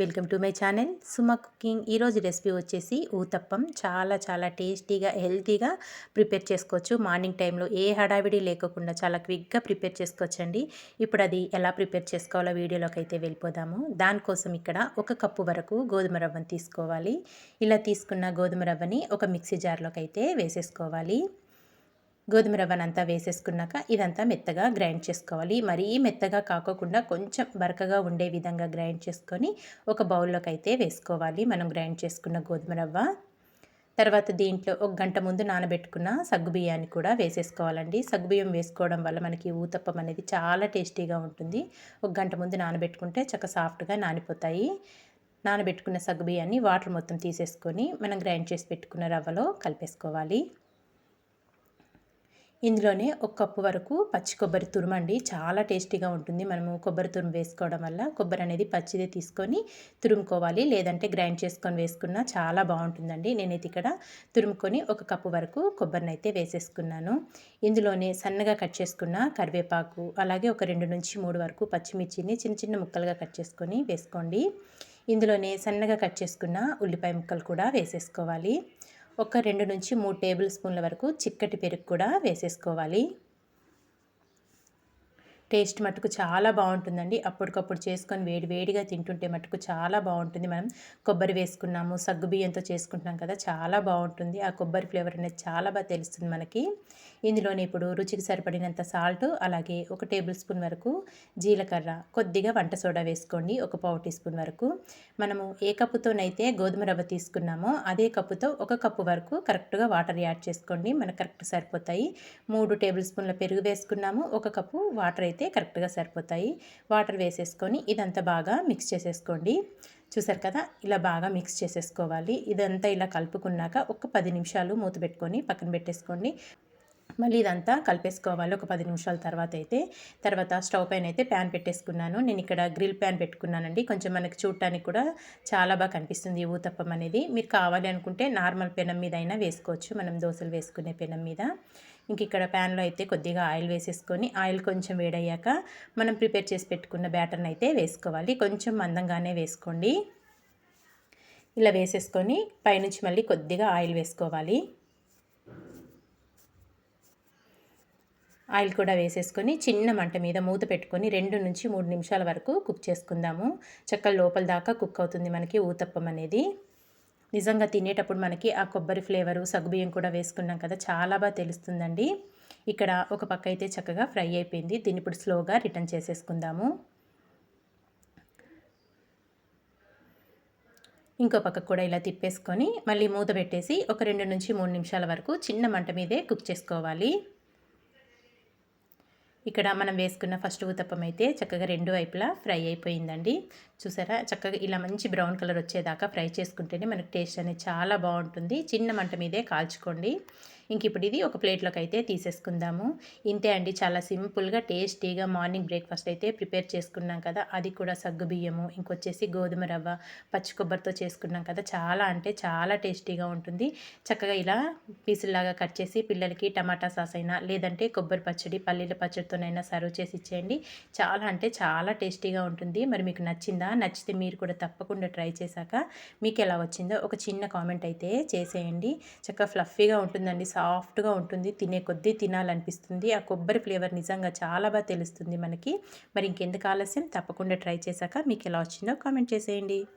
Welcome to my channel. Suma cooking ఈరోజు recipe వచ్చేసి ఊతప్పం. చాలా చాలా టేస్టీగా హెల్తీగా ప్రిపేర్ చేసుకోవచ్చు. మార్నింగ్ టైంలో ఏ హడావిడి లేకుండా చాలా క్విక్గా ప్రిపేర్ చేసుకోవచ్చండి. ఇప్పుడు అది ఎలా ప్రిపేర్ చేసుకోవాలో వీడియోలోకి అయితే వెళ్ళిపోదాము. దానికోసం ఇక్కడ ఒక కప్పు వరకు గోధుమ రవ్వను తీసుకోవాలి. ఇలా తీసుకున్న గోధుమ రవ్వని ఒక మిక్సీ జార్లోకి అయితే వేసేసుకోవాలి. గోధుమ రవ్వనంతా వేసేసుకున్నాక ఇదంతా మెత్తగా గ్రైండ్ చేసుకోవాలి. మరీ మెత్తగా కాకోకుండా కొంచెం బరకగా ఉండే విధంగా గ్రైండ్ చేసుకొని ఒక బౌల్లోకి అయితే వేసుకోవాలి. మనం గ్రైండ్ చేసుకున్న గోధుమ రవ్వ. తర్వాత దీంట్లో ఒక గంట ముందు నానబెట్టుకున్న సగ్గుబియ్యాన్ని కూడా వేసేసుకోవాలండి. సగ్గుబియ్యం వేసుకోవడం వల్ల మనకి ఊతప్పం అనేది చాలా టేస్టీగా ఉంటుంది. ఒక గంట ముందు నానబెట్టుకుంటే చక్క సాఫ్ట్గా నానిపోతాయి. నానబెట్టుకున్న సగ్గుబియ్యాన్ని వాటర్ మొత్తం తీసేసుకొని మనం గ్రైండ్ చేసి పెట్టుకున్న రవ్వలో కలిపేసుకోవాలి. ఇందులోనే ఒక కప్పు వరకు పచ్చి కొబ్బరి తురుమండి చాలా టేస్టీగా ఉంటుంది. మనము కొబ్బరి తురుము వేసుకోవడం వల్ల కొబ్బరి అనేది పచ్చిదే తీసుకొని తురుముకోవాలి. లేదంటే గ్రైండ్ చేసుకొని వేసుకున్నా చాలా బాగుంటుందండి. నేనైతే ఇక్కడ తురుముకొని ఒక కప్పు వరకు కొబ్బరిని అయితే వేసేసుకున్నాను. ఇందులోనే సన్నగా కట్ చేసుకున్న కరివేపాకు అలాగే ఒక రెండు నుంచి మూడు వరకు పచ్చిమిర్చిని చిన్న చిన్న ముక్కలుగా కట్ చేసుకొని వేసుకోండి. ఇందులోనే సన్నగా కట్ చేసుకున్న ఉల్లిపాయ ముక్కలు కూడా వేసేసుకోవాలి. ఒక రెండు నుంచి మూడు టేబుల్ స్పూన్ల వరకు చిక్కటి పెరుగు కూడా వేసేసుకోవాలి. టేస్ట్ మటుకు చాలా బాగుంటుందండి. అప్పటికప్పుడు చేసుకొని వేడి వేడిగా తింటుంటే మటుకు చాలా బాగుంటుంది. మనం కొబ్బరి వేసుకున్నాము సగ్గు బియ్యంతో చేసుకుంటున్నాం కదా చాలా బాగుంటుంది. ఆ కొబ్బరి ఫ్లేవర్ అనేది చాలా బాగా తెలుస్తుంది మనకి. ఇందులోనే ఇప్పుడు రుచికి సరిపడినంత సాల్ట్ అలాగే ఒక టేబుల్ స్పూన్ వరకు జీలకర్ర. కొద్దిగా వంట సోడా వేసుకోండి ఒక పావు టీ స్పూన్ వరకు. మనము ఏ కప్పుతోనైతే గోధుమ రవ్వ తీసుకున్నామో అదే కప్పుతో ఒక కప్పు వరకు కరెక్ట్గా వాటర్ యాడ్ చేసుకోండి మనకు కరెక్ట్ సరిపోతాయి. మూడు టేబుల్ స్పూన్ల పెరుగు వేసుకున్నాము ఒక కప్పు వాటర్ అయితే కరెక్ట్గా సరిపోతాయి. వాటర్ వేసేసుకొని ఇదంతా బాగా మిక్స్ చేసేసుకోండి. చూసారు కదా ఇలా బాగా మిక్స్ చేసేసుకోవాలి. ఇదంతా ఇలా కలుపుకున్నాక ఒక పది నిమిషాలు మూత పెట్టుకొని పక్కన పెట్టేసుకోండి. మళ్ళీ ఇదంతా కలిపేసుకోవాలి. ఒక పది నిమిషాల తర్వాత అయితే. తర్వాత స్టవ్ పైన అయితే ప్యాన్ పెట్టేసుకున్నాను. నేను ఇక్కడ గ్రిల్ ప్యాన్ పెట్టుకున్నానండి. కొంచెం మనకి చూడటానికి కూడా చాలా బాగా కనిపిస్తుంది ఊతప్పం అనేది. మీరు కావాలి అనుకుంటే నార్మల్ పెనం మీద అయినా వేసుకోవచ్చు. మనం దోశలు వేసుకునే పెనం మీద. ఇంక ఇక్కడ ప్యాన్లో అయితే కొద్దిగా ఆయిల్ వేసేసుకొని ఆయిల్ కొంచెం వేడయ్యాక మనం ప్రిపేర్ చేసి పెట్టుకున్న బ్యాటర్ని అయితే వేసుకోవాలి. కొంచెం మందంగానే వేసుకోండి. ఇలా వేసేసుకొని పైనుంచి మళ్ళీ కొద్దిగా ఆయిల్ వేసుకోవాలి. ఆయిల్ కూడా వేసేసుకొని చిన్న మంట మీద మూత పెట్టుకొని రెండు నుంచి మూడు నిమిషాల వరకు కుక్ చేసుకుందాము. చక్క లోపల దాకా కుక్ అవుతుంది మనకి ఊతప్పం అనేది. నిజంగా తినేటప్పుడు మనకి ఆ కొబ్బరి ఫ్లేవరు సగ్గుబియ్యం కూడా వేసుకున్నాం కదా చాలా బాగా తెలుస్తుందండి. ఇక్కడ ఒక పక్క అయితే చక్కగా ఫ్రై అయిపోయింది. దీన్ని ఇప్పుడు స్లోగా రిటర్న్ చేసేసుకుందాము. ఇంకో పక్క కూడా ఇలా తిప్పేసుకొని మళ్ళీ మూత పెట్టేసి ఒక రెండు నుంచి మూడు నిమిషాల వరకు చిన్న మంట మీదే కుక్ చేసుకోవాలి. ఇక్కడ మనం వేసుకున్న ఫస్ట్ ఉతప్పం అయితే చక్కగా రెండు వైపులా ఫ్రై అయిపోయిందండి. చూసారా? చక్కగా ఇలా మంచి బ్రౌన్ కలర్ వచ్చేదాకా ఫ్రై చేసుకుంటేనే మనకు టేస్ట్ అనేది చాలా బాగుంటుంది. చిన్న మంట మీదే కాల్చుకోండి. ఇంక ఇప్పుడు ఇది ఒక ప్లేట్లోకి అయితే తీసేసుకుందాము. ఇంతే అండి చాలా సింపుల్గా టేస్టీగా మార్నింగ్ బ్రేక్ఫాస్ట్ అయితే ప్రిపేర్ చేసుకున్నాం కదా. అది కూడా సగ్గు బియ్యము ఇంకొచ్చేసి గోధుమ రవ్వ పచ్చి కొబ్బరితో చేసుకున్నాం కదా. చాలా అంటే చాలా టేస్టీగా ఉంటుంది. చక్కగా ఇలా పీసుల్లాగా కట్ చేసి పిల్లలకి టమాటా సాస్ అయినా లేదంటే కొబ్బరి పచ్చడి పల్లీల పచ్చడితోనైనా సర్వ్ చేసి ఇచ్చేయండి. చాలా అంటే చాలా టేస్టీగా ఉంటుంది. మరి మీకు నచ్చిందా? నచ్చితే మీరు కూడా తప్పకుండా ట్రై చేశాక మీకు ఎలా వచ్చిందో ఒక చిన్న కామెంట్ అయితే చేసేయండి. చక్కగా ఫ్లఫీగా ఉంటుందండి సాఫ్ట్గా ఉంటుంది తినే కొద్దీ తినాలనిపిస్తుంది. ఆ కొబ్బరి ఫ్లేవర్ నిజంగా చాలా బాగా తెలుస్తుంది మనకి. మరి ఇంకెందుకు ఆలస్యం? తప్పకుండా ట్రై చేశాక మీకు ఎలా వచ్చిందో కామెంట్ చేసేయండి.